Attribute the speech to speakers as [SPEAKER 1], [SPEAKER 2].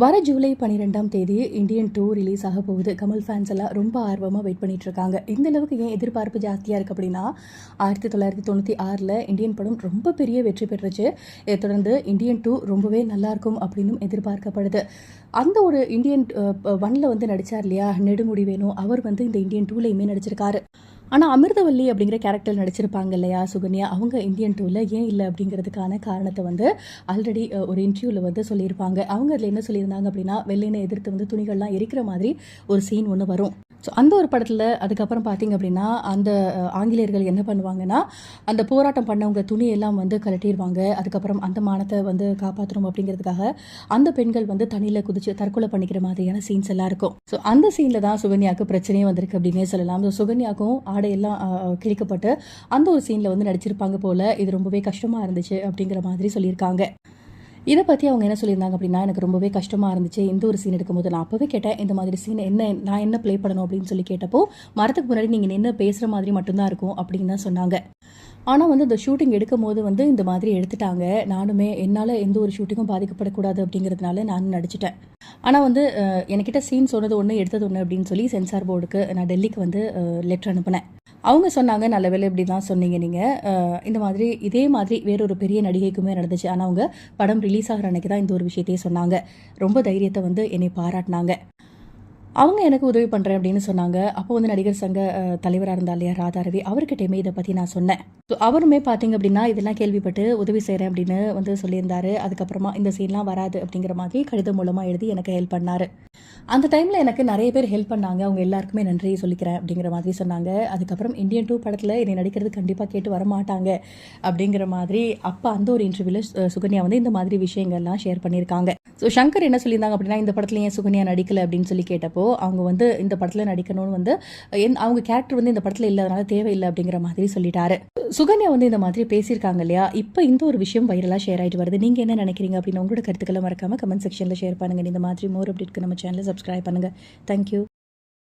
[SPEAKER 1] வர ஜூலை பன்னிரெண்டாம் தேதி இந்தியன் டூ ரிலீஸ் ஆக போகுது. கமல் ஃபேன்ஸ் எல்லாம் ரொம்ப ஆர்வமாக வெயிட் பண்ணிட்டு இருக்காங்க இந்த அளவுக்கு ஏன் எதிர்பார்ப்பு ஜாஸ்தியாக இருக்குது அப்படின்னா ஆயிரத்தி தொள்ளாயிரத்தி தொண்ணூற்றி ஆறில் இந்தியன் படம் ரொம்ப பெரிய வெற்றி பெற்றுச்சு. இதை தொடர்ந்து இந்தியன் டூ ரொம்பவே நல்லாயிருக்கும் அப்படின்னும் எதிர்பார்க்கப்படுது. அந்த ஒரு இந்தியன் ஒனில் வந்து நடித்தார் இல்லையா? நெடுமுடி வேணும் அவர் வந்து இந்த இந்தியன் டூலையுமே நடிச்சிருக்காரு. ஆனால் அமிர்தவல்லி அப்படிங்கிற கேரக்டர் நடிச்சிருப்பாங்க இல்லையா சுகன்யா? அவங்க இந்தியன் டூவில் ஏன் இல்லை அப்படிங்கிறதுக்கான காரணத்தை வந்து ஆல்ரெடி ஒரு இன்டர்வியூவில் வந்து சொல்லியிருப்பாங்க. அவங்க அதில் என்ன சொல்லியிருந்தாங்க அப்படின்னா வெள்ளையினை எதிர்த்து வந்து துணிகள்லாம் எரிக்கிற மாதிரி ஒரு சீன் ஒன்று வரும். ஸோ அந்த ஒரு படத்தில் அதுக்கப்புறம் பார்த்தீங்க அப்படின்னா அந்த ஆங்கிலேயர்கள் என்ன பண்ணுவாங்கன்னா அந்த போராட்டம் பண்ணவங்க துணியெல்லாம் வந்து கழட்டிடுவாங்க அதுக்கப்புறம் அந்த மானத்தை வந்து காப்பாற்றணும் அப்படிங்கிறதுக்காக அந்த பெண்கள் வந்து தண்ணியில் குதிச்சு தற்கொலை பண்ணிக்கிற மாதிரியான சீன்ஸ் எல்லாம் இருக்கும். ஸோ அந்த சீனில் தான் சுகன்யாவுக்கு பிரச்சனையே வந்திருக்கு அப்படின்னே சொல்லலாம். ஸோ சுகன்யாவுக்கும் ஆடையெல்லாம் கிழிக்கப்பட்டு அந்த ஒரு சீனில் வந்து நடிச்சிருப்பாங்க போல். இது ரொம்பவே கஷ்டமாக இருந்துச்சு அப்படிங்கிற மாதிரி சொல்லியிருக்காங்க. இதை பற்றி அவங்க என்ன சொல்லியிருந்தாங்க அப்படின்னா எனக்கு ரொம்பவே கஷ்டமாக இருந்துச்சு. இந்த ஒரு சீன் எடுக்கும்போது நான் அப்போவே கேட்டேன் இந்த மாதிரி சீன் என்ன நான் என்ன ப்ளே பண்ணணும் அப்படின்னு சொல்லி கேட்டப்போ மரத்துக்கு முன்னாடி நீங்கள் நின்று பேசுகிற மாதிரி மட்டும்தான் இருக்கும் அப்படின்னு தான் சொன்னாங்க. ஆனால் வந்து இந்த ஷூட்டிங் எடுக்கும் போது வந்து இந்த மாதிரி எடுத்துட்டாங்க. நானுமே என்னால் எந்த ஒரு ஷூட்டிங்கும் பாதிக்கப்படக்கூடாது அப்படிங்கிறதுனால நானும் நடிச்சிட்டேன். ஆனால் வந்து என்கிட்ட சீன் சொன்னது ஒன்று எடுத்தது ஒன்று அப்படின்னு சொல்லி சென்சார் போர்டுக்கு நான் டெல்லிக்கு வந்து லெட்டர் அனுப்பினேன். அவங்க சொன்னாங்க நல்ல வேலை இப்படி தான் சொன்னீங்க நீங்கள் இந்த மாதிரி இதே மாதிரி வேறொரு பெரிய நடிகைக்குமே நடந்துச்சு. ஆனால் அவங்க படம் ரிலீஸ் ஆகிற அன்னைக்கு தான் இந்த ஒரு விஷயத்தையே சொன்னாங்க. ரொம்ப தைரியத்தை வந்து என்னை பாராட்டினாங்க. அவங்க எனக்கு உதவி பண்ணுறேன் அப்படின்னு சொன்னாங்க. அப்போ வந்து நடிகர் சங்க தலைவராக இருந்தா இல்லையா ராதாரவி அவர்கிட்டயுமே இதை பற்றி நான் சொன்னேன். ஸோ அவருமே பார்த்தீங்க அப்படின்னா இதெல்லாம் கேள்விப்பட்டு உதவி செய்கிறேன் அப்படின்னு வந்து சொல்லியிருந்தாரு. அதுக்கப்புறமா இந்த சீன்லாம் வராது அப்படிங்கிற மாதிரி கடிதம் மூலமாக எழுதி எனக்கு ஹெல்ப் பண்ணாரு. அந்த டைமில் எனக்கு நிறைய பேர் ஹெல்ப் பண்ணாங்க. அவங்க எல்லாருக்குமே நன்றி சொல்லிக்கிறேன் அப்படிங்கிற மாதிரி சொன்னாங்க. அதுக்கப்புறம் இந்தியன் டூ படத்தில் என்னை நடிக்கிறது கண்டிப்பாக கேட்டு வர மாட்டாங்க அப்படிங்கிற மாதிரி அப்போ அந்த ஒரு இன்டர்வியூவில் சுகன்யா வந்து இந்த மாதிரி விஷயங்கள்லாம் ஷேர் பண்ணியிருக்காங்க. ஸோ சங்கர் என்ன சொல்லியிருந்தாங்க அப்படின்னா இந்த படத்தில் ஏன் சுகன்யா நடிக்கலை அப்படின்னு சொல்லி கேட்டப்போ அவங்க வந்து இந்த படத்தில் நடிக்கணும்னு வந்து என் அவங்க கேரக்டர் வந்து இந்த படத்தில் இல்லாதனால தேவையில்லை அப்படிங்கிற மாதிரி சொல்லிட்டாரு. சுகன்யா வந்து இந்த மாதிரி பேசியிருக்காங்க இல்லையா? இப்போ இந்த ஒரு விஷயம் வைரலாக ஷேர் ஆயிட்டு வருது. நீங்கள் என்ன நினைக்கிறீங்க அப்படின்னு உங்களோட கருத்துக்களை மறக்காம கமெண்ட் செக்ஷனில் ஷேர் பண்ணுங்க. இந்த மாதிரி மோர் அப்படி நம்ம சேனலை சப்ஸ்கிரைப் பண்ணுங்க. தேங்க்யூ